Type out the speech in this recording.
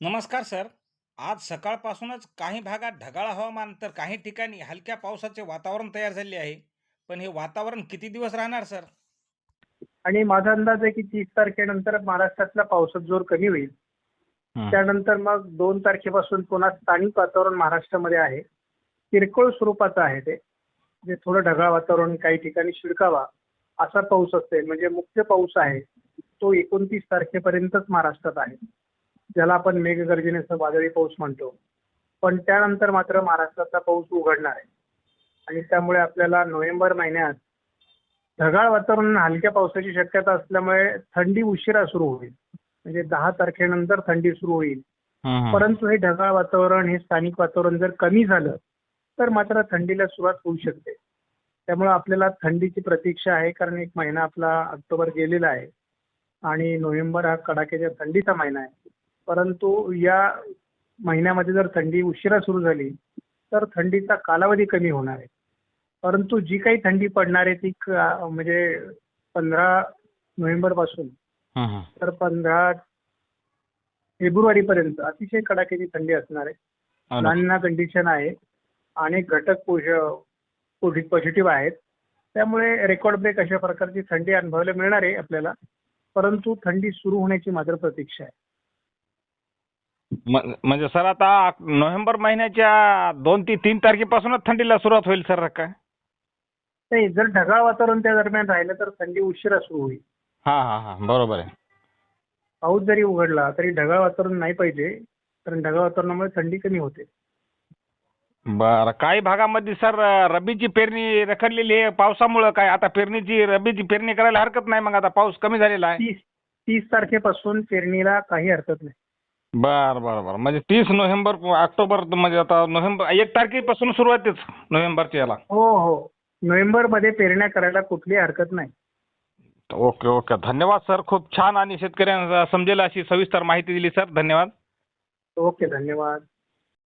नमस्कार सर. आज सकाळपासूनच काही भागात ढगाळ हवामान तर काही ठिकाणी हलक्या पावसाचे वातावरण तयार झाले आहे. पण हे वातावरण किती दिवस राहणार सर? आणि माझा अंदाज आहे की तीस तारखेनंतर महाराष्ट्रातला पावसाचा जोर कमी होईल. त्यानंतर मग दोन तारखेपासून पुन्हा स्थानिक वातावरण महाराष्ट्रामध्ये आहे. किरकोळ स्वरूपाचं आहे ते. जे थोडं ढगाळ वातावरण काही ठिकाणी शिडकावा असा पाऊस असेल म्हणजे मुख्य पाऊस आहे तो एकोणतीस तारखेपर्यंतच महाराष्ट्रात आहे. ज्याला आपण मेघगर्जनेचा वादळी पाऊस म्हणतो. पण त्यानंतर मात्र महाराष्ट्रातला पाऊस उघडणार आहे. आणि त्यामुळे आपल्याला नोव्हेंबर महिन्यात ढगाळ वातावरण हलक्या पावसाची शक्यता असल्यामुळे थंडी उशिरा सुरू होईल. म्हणजे दहा तारखेनंतर थंडी सुरू होईल. परंतु हे ढगाळ वातावरण हे स्थानिक वातावरण जर कमी झालं तर मात्र थंडीला सुरुवात होऊ शकते. त्यामुळे आपल्याला थंडीची प्रतीक्षा आहे कारण एक महिना आपला ऑक्टोबर गेलेला आहे. आणि नोव्हेंबर हा कडाक्याच्या थंडीचा महिना आहे. परंतु या महिन्यामध्ये जर थंडी उशिरा सुरू झाली तर थंडीचा कालावधी कमी होणार आहे. परंतु जी काही थंडी पडणार आहे ती क- म्हणजे पंधरा नोव्हेंबरपासून तर पंधरा फेब्रुवारीपर्यंत अतिशय कडाक्याची थंडी असणार आहे. लहानना कंडिशन आहे अनेक घटक पॉझिटिव्ह आहेत. त्यामुळे रेकॉर्ड ब्रेक अशा प्रकारची थंडी अनुभवायला मिळणार आहे आपल्याला. परंतु थंडी सुरू होण्याची मात्र प्रतीक्षा आहे. म- म्हणजे सर आता नोव्हेंबर महिन्याच्या दोन ते तीन तारखेपासूनच थंडीला सुरुवात होईल सर काय नाही जर ढगाळ वातावरण त्या दरम्यान राहिलं तर थंडी उशिरा सुरू होईल. हा हा हा बरोबर आहे. पाऊस जरी उघडला तरी ढगाळ वातावरण नाही पाहिजे कारण ढगाळ वातावरणामुळे थंडी कमी होते. बरं काही भागामध्ये सर रब्बीची पेरणी रखडलेली आहे. पावसामुळं काय? आता पेरणीची रब्बीची पेरणी करायला हरकत नाही मग आता? पाऊस कमी झालेला आहे. तीस तीस तारखेपासून पेरणीला काही हरकत नाही. बरं बरं बरं. म्हणजे तीस नोव्हेंबर ऑक्टोबर म्हणजे आता नोव्हेंबर एक तारखेपासून सुरुवातीच नोव्हेंबरच्या याला. हो हो. नोव्हेंबरमध्ये पेरण्या करायला कुठली हरकत नाही. Okay okay. धन्यवाद सर. खूप छान आणि शेतकऱ्यांना समजेल अशी सविस्तर माहिती दिली सर. धन्यवाद. ओके धन्यवाद.